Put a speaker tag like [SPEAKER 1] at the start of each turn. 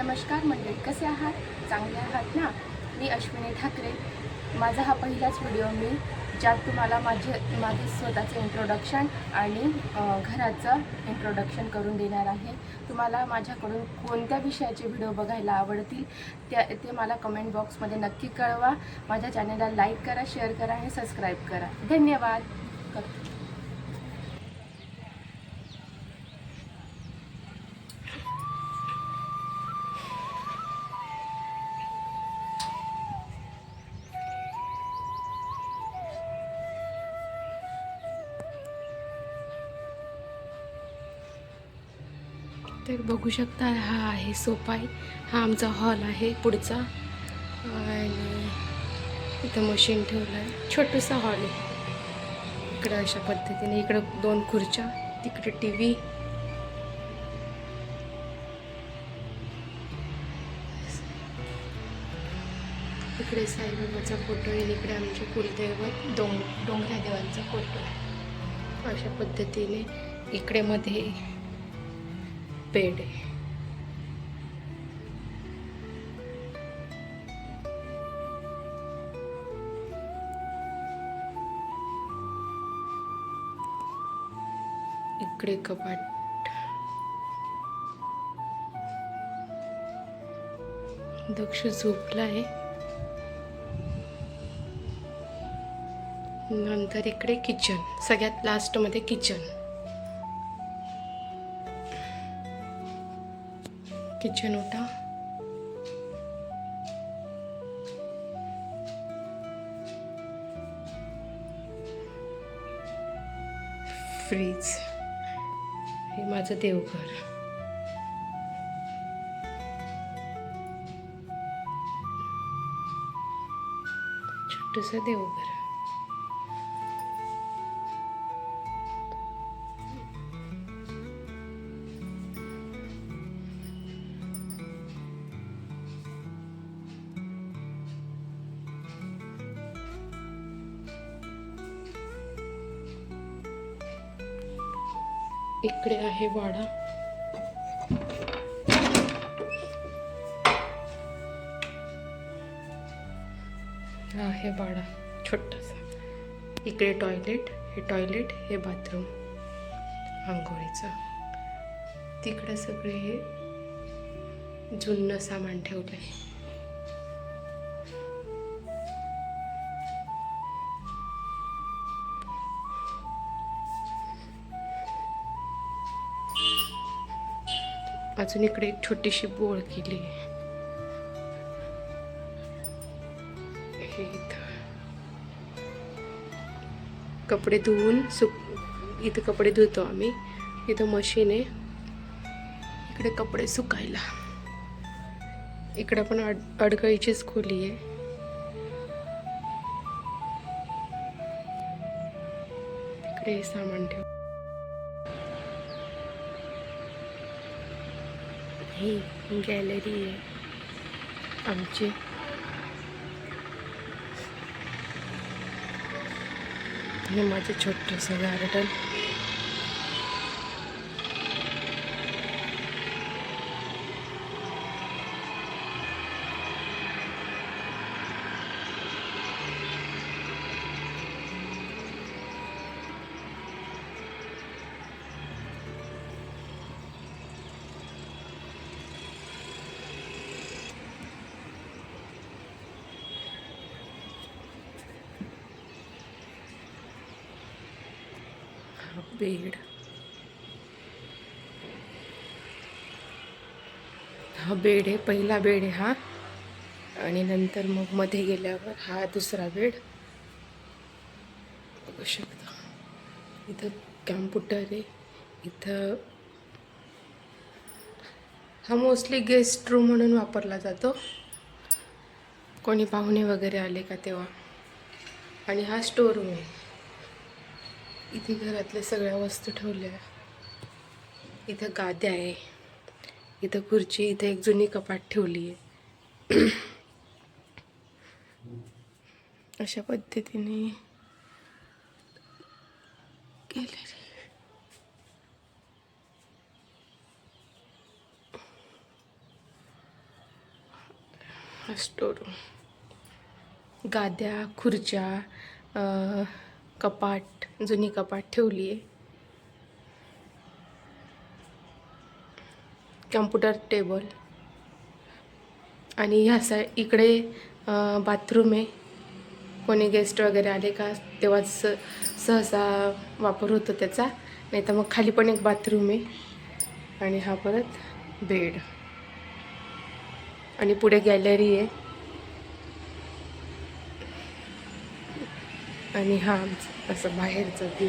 [SPEAKER 1] नमस्कार मंडळी कसे आहात? चांगले आहात ना? मी अश्विनी ठाकरे. माझा हा पहिलाच व्हिडिओ मी ज्यात तुम्हाला माझे माझे स्वतःचं इंट्रोडक्शन आणि घराचं इंट्रोडक्शन करून देणार आहे. तुम्हाला माझ्याकडून कोणत्या विषयाचे व्हिडिओ बघायला आवडतील त्या ते मला कमेंट बॉक्समध्ये नक्की कळवा. माझ्या चॅनलला लाईक करा शेअर करा आणि सबस्क्राईब करा. धन्यवाद. करतो तर बघू शकता हा आहे सोफा आहे. हा आमचा हॉल आहे पुढचा. आणि इथं मशीन ठेवलं आहे. छोटंसं हॉल आहे. इकडं अशा पद्धतीने इकडं दोन खुर्च्या तिकडे टी व्ही इकडे साईबाबाचा फोटो आहे आणि इकडे आमचे कुलदैवत डोंग डोंगऱ्या देवांचा फोटो आहे. अशा पद्धतीने इकडे मध्ये पेढे इकडे कपाट. दक्ष झोपला आहे. नंतर इकडे किचन सगळ्यात लास्टमध्ये किचन किचन ओटा फ्रीज. हे माझं देवघर. छोटंसं देवघर. इकडे आहे वाडा. हा आहे वाडा छोटासा. इकडे टॉयलेट हे टॉयलेट हे बाथरूम आंघोळीचं. तिकडे सगळे हे जुनं सामान ठेवलं आहे अजून इकडे एक छोटीशी बोळ केली. आहे हे इथं. कपडे धुवून सुक इथं कपडे धुतो आम्ही. इथं मशीन आहे. इकडे कपडे सुकायला. इकडं पण अड अडगळीचीच खोली आहे. इकडे हे सामान ठेव. ही गॅलरी आहे. आमची. हे माझं छोटंसं गार्डन. बेड. हा बेड आहे पहिला बेड आहे हा. आणि नंतर मग मध्ये गेल्यावर हा दुसरा बेड. बघू शकता. इथं कॅम्प्युटर आहे इथं हा मोस्टली गेस्ट रूम म्हणून वापरला जातो. कोणी पाहुणे वगैरे आले का तेव्हा. आणि हा स्टोर रूम आहे. इथे घरातल्या सगळ्या वस्तू ठेवल्या. इथं गाद्या आहे. इथं खुर्ची इथं एक जुनी कपाट ठेवली आहे. अशा पद्धतीने गॅलरी हा स्टोर गाद्या खुर्च्या कपाट जुनी कपाट ठेवली आहे कम्प्युटर टेबल. आणि ह्या साईड इकडे बाथरूम आहे. कोणी गेस्ट वगैरे आले का तेव्हाच स सहसा वापर होतो त्याचा. नाही तर मग खाली पण एक बाथरूम आहे. आणि हा परत बेड. आणि पुढे गॅलरी आहे. आणि हा आमचं असं बाहेरचं व्यू